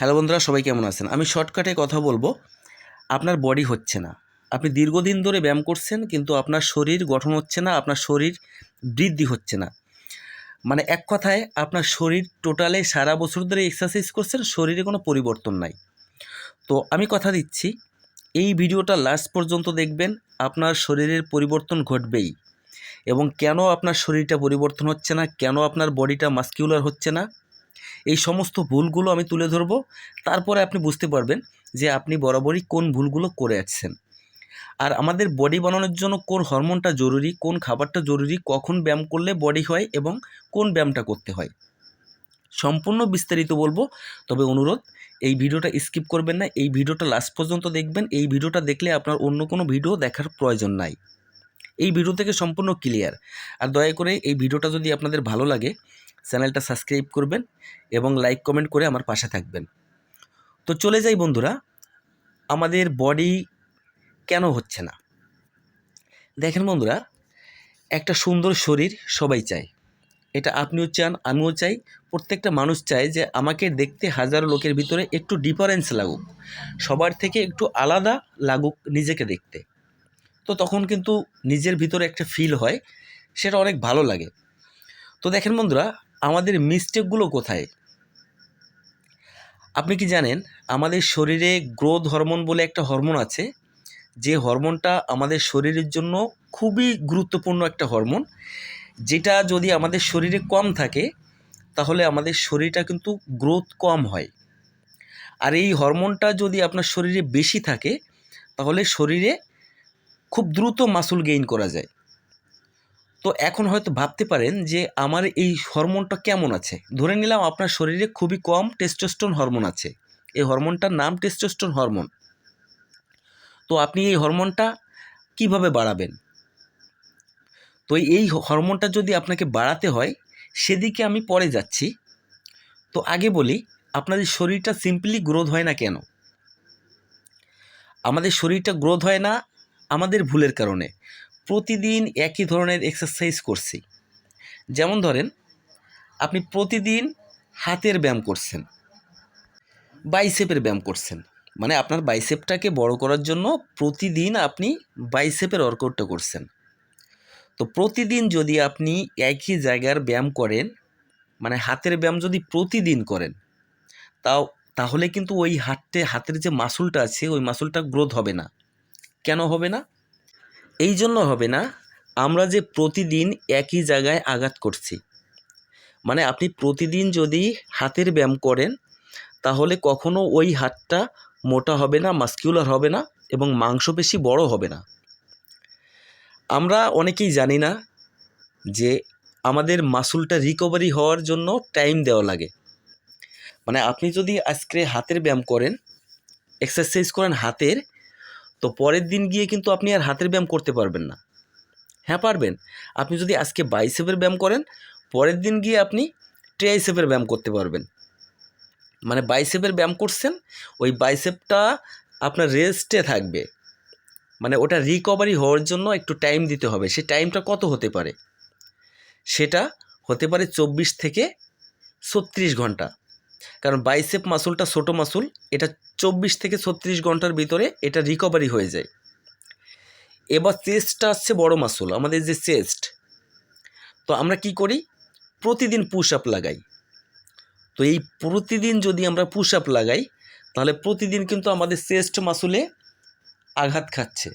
Hello বন্ধুরা, সবাই কেমন আছেন? আমি শর্টকাটে কথা বলব। আপনার বডি হচ্ছে না। আপনি দীর্ঘদিন ধরে ব্যায়াম করছেন, কিন্তু আপনার শরীর গঠন হচ্ছে না, আপনার শরীর বৃদ্ধি হচ্ছে না। মানে এক কথায়, আপনার শরীর টোটালে সারা বছর ধরে এক্সারসাইজ করছেন, শরীরে কোনো পরিবর্তন নাই। তো আমি কথা দিচ্ছি, এই ভিডিওটা লাস্ট পর্যন্ত দেখবেন, আপনার শরীরের পরিবর্তন ঘটবেই। এবং কেন আপনার শরীরটা পরিবর্তন হচ্ছে না, কেন আপনার বডিটা মাস্কিউলার হচ্ছে না এই সমস্ত ভুলগুলো আমি তুলে ধরবো। তারপরে আপনি বুঝতে পারবেন যে আপনি বরাবরই কোন ভুলগুলো করে আসছেন আর আমাদের বডি বানানোর জন্য কোন হরমোনটা জরুরি, কোন খাবারটা জরুরি, কখন ব্যায়াম করলে বডি হয় এবং কোন ব্যায়ামটা করতে হয়। সম্পূর্ণ বিস্তারিত বলব, তবে অনুরোধ, এই ভিডিওটা স্কিপ করবেন না, এই ভিডিওটা লাস্ট পর্যন্ত দেখবেন, এই ভিডিওটা দেখলে আপনার অন্য কোনো ভিডিও দেখার প্রয়োজন নাই। এই ভিডিও থেকে সম্পূর্ণ ক্লিয়ার আর দয়া করে এই ভিডিওটা যদি আপনাদের ভালো লাগে চ্যানেলটা সাবস্ক্রাইব করবেন এবং লাইক কমেন্ট করে আমার পাশে থাকবেন। তো চলে যাই বন্ধুরা, আমাদের বডি কেন হচ্ছে না? দেখেন বন্ধুরা, একটা সুন্দর শরীর সবাই চায়। এটা আপনিও চান, আমিও চাই। প্রত্যেকটা মানুষ চায় যে আমাকে দেখতে হাজারো লোকের ভিতরে একটু ডিফারেন্স লাগুক। সবার থেকে একটু আলাদা লাগুক নিজেকে দেখতে। তো তখন কিন্তু নিজের ভিতরে একটা ফিল হয়, সেটা অনেক ভালো লাগে। তো দেখেন বন্ধুরা আমাদের মিস্টেকগুলো কোথায়? আপনি কি জানেন, আমাদের শরীরে গ্রোথ হরমোন বলে একটা হরমোন আছে, যে হরমোনটা আমাদের শরীরের জন্য খুবই গুরুত্বপূর্ণ একটা হরমোন যেটা যদি আমাদের শরীরে কম থাকে, তাহলে আমাদের শরীরটা কিন্তু গ্রোথ কম হয়। আর এই হরমোনটা যদি আপনার শরীরে বেশি থাকে, তাহলে শরীরে খুব দ্রুত মাসুল গেইন করা যায়। তো এখন হয়তো ভাবতে পারেন যে আমার এই হরমোনটা কেমন আছে? ধরে নিলাম আপনার শরীরে খুবই কম টেস্টোস্টোন হরমোন আছে। এই হরমোনটার নাম টেস্টোস্টোন হরমোন তো আপনি এই হরমোনটা কীভাবে বাড়াবেন? তো এই হরমোনটা যদি আপনাকে বাড়াতে হয়, সেদিকে আমি পরে যাচ্ছি। তো আগে বলি আপনাদের শরীরটা সিম্পলি গ্রোথ হয় না কেন? আমাদের শরীরটা গ্রোথ হয় না আমাদের ভুলের কারণে। প্রতিদিন একই ধরনের এক্সারসাইজ করছি। যেমন ধরেন, আপনি প্রতিদিন হাতের ব্যায়াম করছেন বাইসেপের ব্যায়াম করছেন। মানে আপনার বাইসেপটাকে বড় করার জন্য প্রতিদিন আপনি বাইসেপের ওয়ার্কআউটটা করছেন। তো প্রতিদিন যদি আপনি একই জায়গার ব্যায়াম করেন মানে হাতের ব্যায়াম যদি প্রতিদিন করেন, তাও, তাহলে কিন্তু ওই হাতে হাতের যে মাসুলটা আছে, ওই মাসুলটা গ্রোথ হবে না। কেন হবে না? এই জন্য হবে না, আমরা যে প্রতিদিন একই জায়গায় আঘাত করছি। মানে আপনি প্রতিদিন যদি হাতের ব্যায়াম করেন, তাহলে কখনো ওই হাতটা মোটা হবে না মাস্কিউলার হবে না এবং মাংসপেশি বড় হবে না। আমরা অনেকেই জানি না যে আমাদের মাসুলটা রিকভারি হওয়ার জন্য টাইম দেওয়া লাগে। মানে আপনি যদি আজকে হাতের ব্যায়াম করেন এক্সারসাইজ করেন হাতের তো পরের দিন গিয়ে কিন্তু আপনি আর হাতের ব্যায়াম করতে পারবেন না। হ্যাঁ পারবেন। আপনি যদি আজকে বাইসেপের ব্যায়াম করেন, পরের দিন গিয়ে আপনি ট্রাইসেপের ব্যায়াম করতে পারবেন। মানে বাইসেপের ব্যায়াম করছেন, ওই বাইসেপটা আপনার রেস্টে থাকবে। মানে ওটা রিকভারি হওয়ার জন্য একটু টাইম দিতে হবে। সেই টাইমটা কত হতে পারে? সেটা হতে পারে চব্বিশ থেকে ছত্রিশ ঘণ্টা। কারণ বাইসেপ মাসুলটা ছোটো মাসুল এটা চব্বিশ থেকে ছত্রিশ ঘণ্টার ভিতরে এটা রিকভারি হয়ে যায়। এবার চেস্টটা আসছে বড় মাসুল আমাদের যে চেস্ট তো আমরা কি করি? প্রতিদিন পুশ আপ লাগাই। তো এই প্রতিদিন যদি আমরা পুশ আপ লাগাই, তাহলে প্রতিদিন কিন্তু আমাদের চেস্ট মাসুলে আঘাত খাচ্ছে।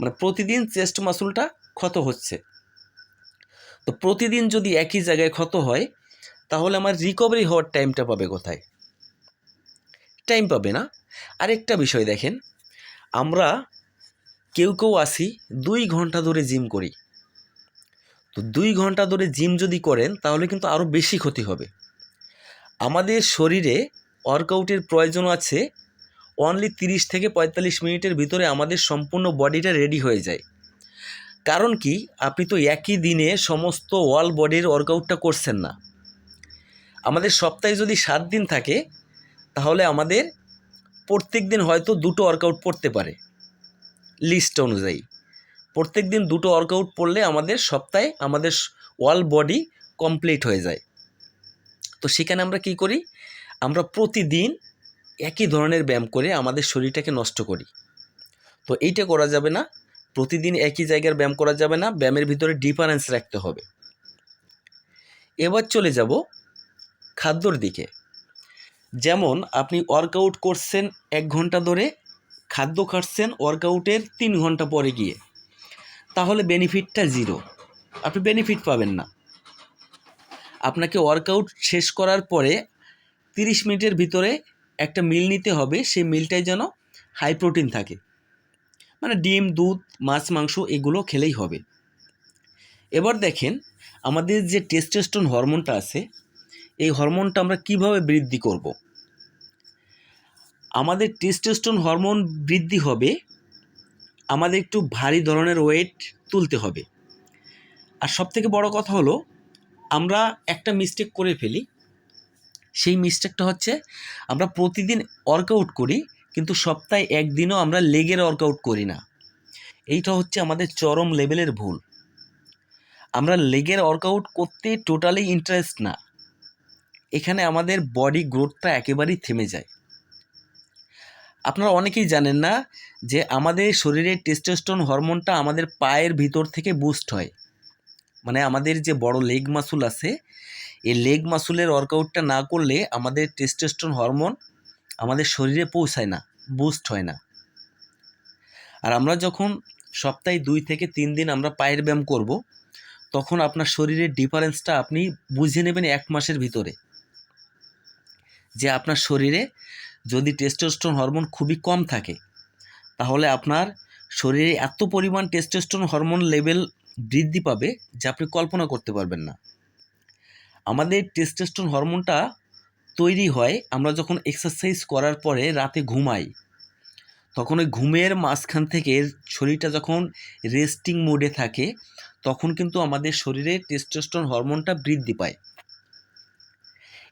মানে প্রতিদিন চেস্ট মাসুলটা ক্ষত হচ্ছে। তো প্রতিদিন যদি একই জায়গায় ক্ষত হয় তাহলে আমার রিকভারি হওয়ার টাইমটা পাবে কোথায়? টাইম পাবে না? আরেকটা বিষয় দেখেন, আমরা কেউ কেউ আসি দুই ঘণ্টা ধরে জিম করি। তো দুই ঘণ্টা ধরে জিম যদি করেন, তাহলে কিন্তু আরও বেশি ক্ষতি হবে। আমাদের শরীরে ওয়ার্কআউটের প্রয়োজন আছে অনলি তিরিশ থেকে পঁয়তাল্লিশ মিনিটের ভিতরে আমাদের সম্পূর্ণ বডিটা রেডি হয়ে যায়। কারণ কি? আপনি তো একই দিনে সমস্ত ওয়াল বডির ওয়ার্কআউটটা করছেন না। আমাদের সপ্তাহে যদি সাত দিন থাকে, তাহলে আমাদের প্রত্যেক দিন হয়তো দুটো ওয়ার্কআউট পড়তে পারে লিস্ট অনুযায়ী। প্রত্যেক দিন দুটো ওয়ার্কআউট পড়লে আমাদের সপ্তাহে আমাদের ওয়াল বডি কমপ্লিট হয়ে যায়। তো সেখানে আমরা কি করি? আমরা প্রতিদিন একই ধরনের ব্যায়াম করে আমাদের শরীরটাকে নষ্ট করি। তো এইটা করা যাবে না, প্রতিদিন একই জায়গার ব্যায়াম করা যাবে না, ব্যায়ামের ভিতরে ডিফারেন্স রাখতে হবে। এবার চলে যাব খাদ্যর দিকে। যেমন, আপনি ওয়ার্কআউট করছেন এক ঘণ্টা ধরে, খাদ্য খাচ্ছেন ওয়ার্কআউটের তিন ঘণ্টা পরে গিয়ে। তাহলে বেনিফিটটা জিরো আপনি বেনিফিট পাবেন না। আপনাকে ওয়ার্কআউট শেষ করার পরে তিরিশ মিনিটের ভিতরে একটা মিল নিতে হবে, সেই মিলটাই যেন হাই প্রোটিন থাকে। মানে ডিম, দুধ, মাছ, মাংস এগুলো খেলেই হবে। এবার দেখেন, আমাদের যে টেস্টোস্টেরন হরমোনটা আছে এই হরমোনটা আমরা কীভাবে বৃদ্ধি করব? আমাদের টেস্টোস্টেরন হরমোন বৃদ্ধি হবে, আমাদের একটু ভারী ধরনের ওয়েট তুলতে হবে। আর সবথেকে বড় কথা হলো, আমরা একটা মিস্টেক করে ফেলি। সেই মিস্টেকটা হচ্ছে, আমরা প্রতিদিন ওয়ার্কআউট করি, কিন্তু সপ্তাহে একদিনও আমরা লেগের ওয়ার্কআউট করি না। এইটা হচ্ছে আমাদের চরম লেভেলের ভুল। আমরা লেগের ওয়ার্কআউট করতে টোটালি ইন্টারেস্ট না। এখানে আমাদের বডি গ্রোথটা একেবারেই থেমে যায়। আপনারা অনেকেই জানেন না যে আমাদের শরীরের টেস্টোস্টেরন হরমোনটা আমাদের পায়ের ভিতর থেকে বুস্ট হয়। মানে আমাদের যে বড় লেগ মাসুল আছে, এই লেগ মাসুলের ওয়ার্কআউটটা না করলে আমাদের টেস্টোস্টেরন হরমোন আমাদের শরীরে পৌঁছায় না বুস্ট হয় না। আর আমরা যখন সপ্তাহে দুই থেকে তিন দিন আমরা পায়ের ব্যায়াম করব, তখন আপনার শরীরের ডিফারেন্সটা আপনি বুঝে নেবেন এক মাসের ভিতরে। যে আপনার শরীরে যদি টেস্টোস্টেরন হরমোন খুবই কম থাকে, তাহলে আপনার শরীরে এত পরিমাণ টেস্টোস্টেরন হরমোন লেভেল বৃদ্ধি পাবে যা আপনি কল্পনা করতে পারবেন না। আমাদের টেস্টোস্টেরন হরমোনটা তৈরি হয় আমরা যখন এক্সারসাইজ করার পরে রাতে ঘুমাই, তখন ওই ঘুমের মাঝখান থেকে শরীরটা যখন রেস্টিং মোডে থাকে, তখন কিন্তু আমাদের শরীরে টেস্টোস্টেরন হরমোনটা বৃদ্ধি পায়।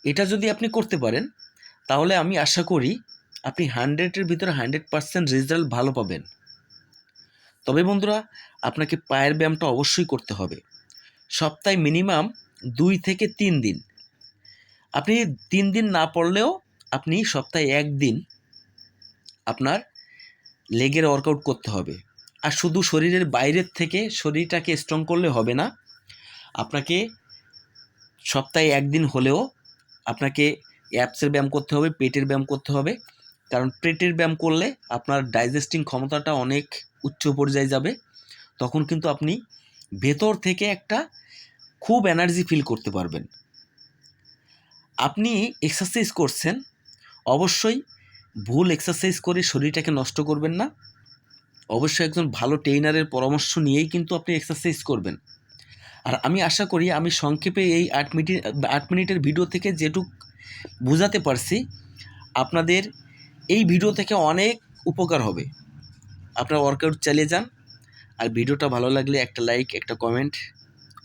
এটা যদি আপনি করতে পারেন, তাহলে আমি আশা করি আপনি হান্ড্রেডের ভিতরে হান্ড্রেড পার্সেন্ট রেজাল্ট ভালো পাবেন। তবে বন্ধুরা, আপনাকে পায়ের ব্যায়ামটা অবশ্যই করতে হবে। সপ্তাহে মিনিমাম দুই থেকে তিন দিন। আপনি তিন দিন না পড়লেও আপনি সপ্তাহে একদিন আপনার লেগের ওয়ার্কআউট করতে হবে। আর শুধু শরীরের বাইরের থেকে শরীরটাকে স্ট্রং করলে হবে না। আপনাকে সপ্তাহে একদিন হলেও আপনাকে অ্যাপসের ব্যায়াম করতে হবে, পেটের ব্যায়াম করতে হবে। কারণ পেটের ব্যায়াম করলে আপনার ডাইজেস্টিং ক্ষমতাটা অনেক উচ্চ পর্যায়ে যাবে। তখন কিন্তু আপনি ভেতর থেকে একটা খুব এনার্জি ফিল করতে পারবেন। আপনি এক্সারসাইজ করছেন, অবশ্যই ভুল এক্সারসাইজ করে শরীরটাকে নষ্ট করবেন না। অবশ্যই একজন ভালো ট্রেনারের পরামর্শ নিয়েই কিন্তু আপনি এক্সারসাইজ করবেন। আর আমি আশা করি আমি সংক্ষেপে এই আট মিনিট, আট মিনিটের ভিডিও থেকে যেটুক বোঝাতে পারছি, আপনাদের এই ভিডিও থেকে অনেক উপকার হবে। আপনারা ওয়ার্কআউট চালিয়ে যান, আর ভিডিওটা ভালো লাগলে একটা লাইক একটা কমেন্ট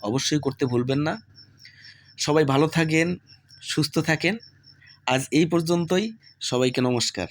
অবশ্যই করতে ভুলবেন না। সবাই ভালো থাকেন, সুস্থ থাকেন। আজ এই পর্যন্তই, সবাইকে নমস্কার।